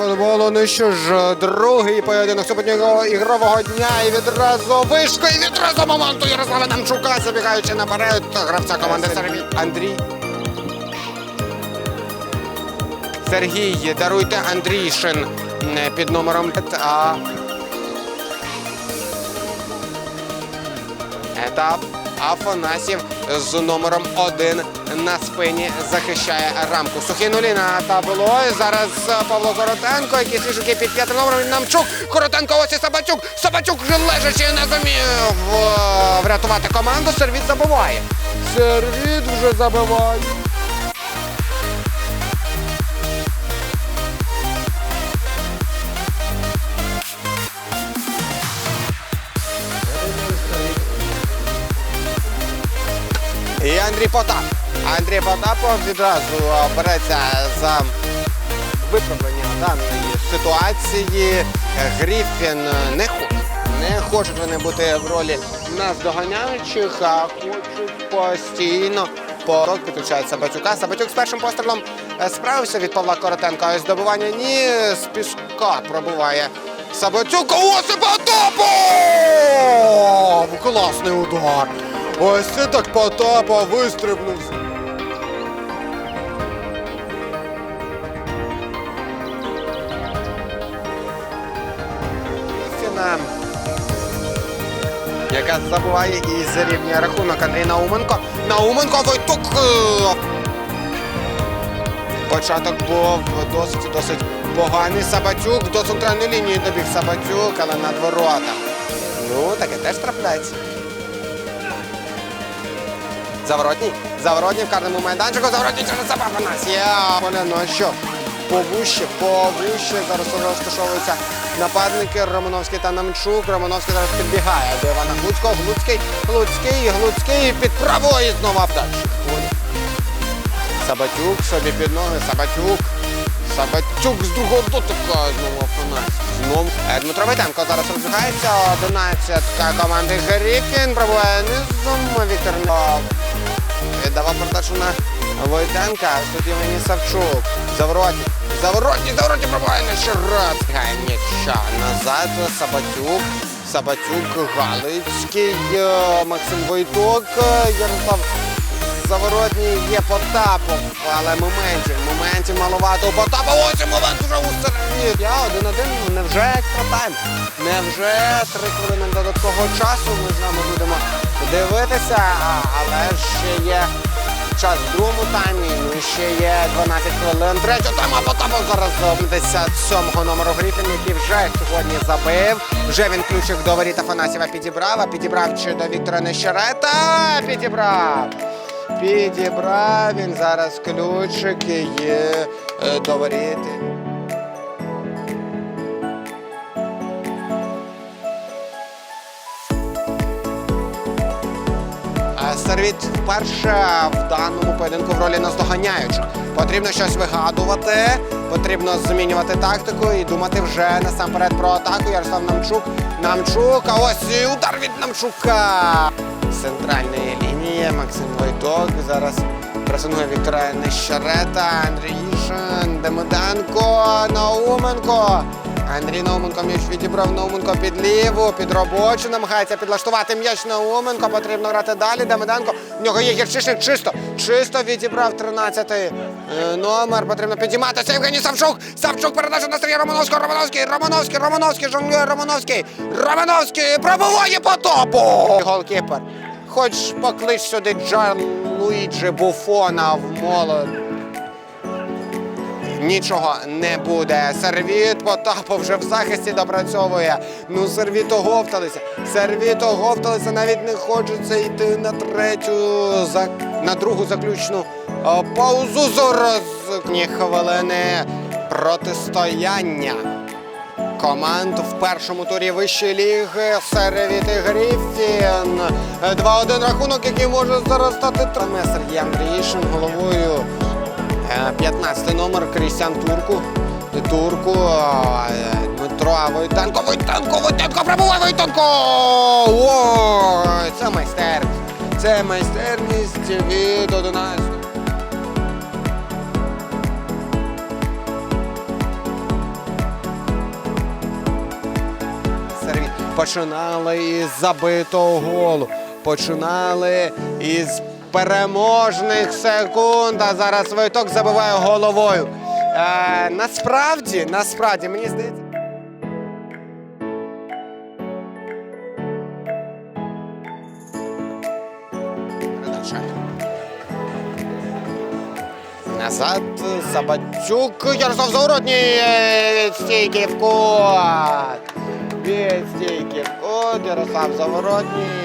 футболу. Ну що ж, другий поєдинок суботнього ігрового дня. І відразу вишко, і відразу моменту Ярослава Намчука, забігаючи наперед гравця команди Сергій Андрій. Сергій, даруйте Андрійшин е, під номером А... Етап Афанасів з номером 1 на спині захищає рамку. Сухі нулі на табло. Зараз е, Павло Коротенко, який свіжуки під п'ятим номером. Намчук. Коротенко ось і собачук вже лежачи не зумів врятувати команду. Сервіт забиває. Сервіт вже забиває. І Андрій Потап. Андрій Потапов відразу береться за виправлення даної ситуації. Гріфін не хоче. Не хочуть вони бути в ролі наздоганяючих, а хочуть постійно по підключають Сабатюка. Сабатюк з першим пострілом е, справився від Павла Коротенка. Ось здобування ні з піска пробуває. Сабатюк Осип Потапов! Класний удар! Ось це так Потапов вистрибнув. Фіна, яка забуває і зарівнює рахунок Андрій Науменко. Науменко Войтук. е, Початок був досить досить поганий. Сабатюк до центральної лінії добіг Сабатюк, але над ворота. Ну, таке теж трапляється. Заворотній. Заворотній в карному майданчику. Заворотній через себе Афанасія. Поля, ну а що? Повуще, повуще. Зараз розташовуються нападники Романовський та Намчук. Романовський зараз підбігає до Івана Глуцького. Глуцький, Глуцький, Глуцький під правою знову вдачі. Сабатюк собі під ноги. Сабатюк. Сабатюк з другого дотика знову Афанасій. Знову Е, Дмитро Войтенко зараз розбігається. Одинадцятка команди Гріфін. Пробуває низом. Віктор. Віддавав передачу на Войтенка. Тут Євгеній Савчук. Завороті. Завороті, завороті на ще раз. Назад. Сабатюк. Сабатюк, Галицький, е, Максим Войток, Ярослав Заворотній є Потапов, але моментів, моментів маловато у Потапова. Ось момент вже у сервіт. Я один-один, невже екстра тайм? Невже три хвилини додаткового часу ми з вами будемо дивитися, але ще є час в другому таймі, ну і ще є 12 хвилин. Третього тайму, а Потапов зараз з 57-го номеру Гріфін, який вже сьогодні забив. Вже він ключик до воріт Афанасьєва підібрав, а підібрав чи до Віктора Нещерета. Підібрав. Підібрав він зараз ключики є е, до воріти. Сервіт вперше в даному поєдинку в ролі наздоганяючих. Потрібно щось вигадувати, потрібно змінювати тактику і думати вже насамперед про атаку. Ярослав Намчук. Намчук, а ось і удар від Намчука. Центральної лінії Максим Войток зараз пресингує Віктора Нещерета, Андрій Ішин, Демиденко, Науменко. Андрій Науменко м'яч відібрав Науменко під ліву, під робочу, намагається підлаштувати м'яч Науменко. Потрібно грати далі. Демиденко. В нього є гірчишник чисто. Чисто відібрав 13-й е, номер. Потрібно підійматися. Євгеній Савчук. Савчук передача на Сергія Романовського. Романовський, Романовський, Романовський, жонглює Романовський. Романовський пробиває по топу. Голкіпер. Хоч поклич сюди Джан Луїджі Буфона в молод. Нічого не буде. Сервіт Потапов вже в захисті допрацьовує. Ну, сервіт оговталися. Сервіт оговталися, навіть не хочеться йти на третю, на другу заключну е, паузу. Зараз ні хвилини протистояння. Команд в першому турі вищої ліги Сервіт і Гріфін. 2-1 рахунок, який може зараз стати Сергій Андріїшин головою. 13 номер Крістіан Турку. Турку. Э, Дмитро а Войтенко, Войтенко, войтанко, прибувай Войтенко! О, Це майстерність. Це майстерність від 11. Починали із забитого голу. Починали із переможних секунд. А зараз Войток забиває головою. Е, насправді, насправді, мені здається. Назад Сабатюк. Ярослав Заворотній е, від кут. Ярослав Заворотній.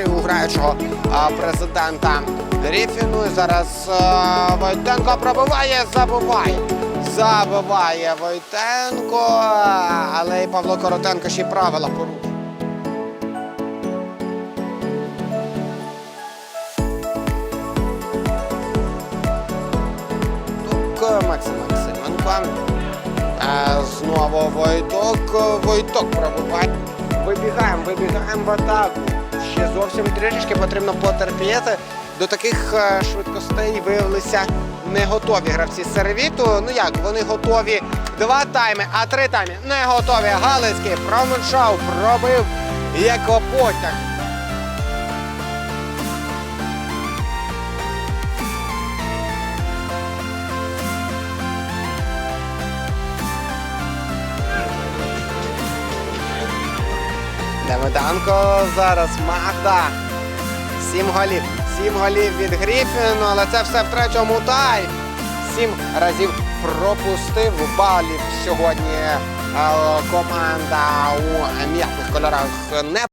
Настрій у граючого президента Гріфіну. Зараз Войтенко пробиває, забиває. Забиває Войтенко, але і Павло Коротенко ще й правила порушує. Максим Максименко. Знову Войток. Войток пробиває. Вибігаємо, вибігаємо в атаку. Ще зовсім трішечки потрібно потерпіти. До таких е, швидкостей виявилися не готові гравці сервіту. Ну як, вони готові два тайми, а три тайми не готові. Галицький промчав, пробив як потяг. Демиданко зараз Магда. Сім голів. Сім голів від Гріфіну, але це все в третьому тай. Сім разів пропустив балів сьогодні. е, Команда у м'яких кольорах не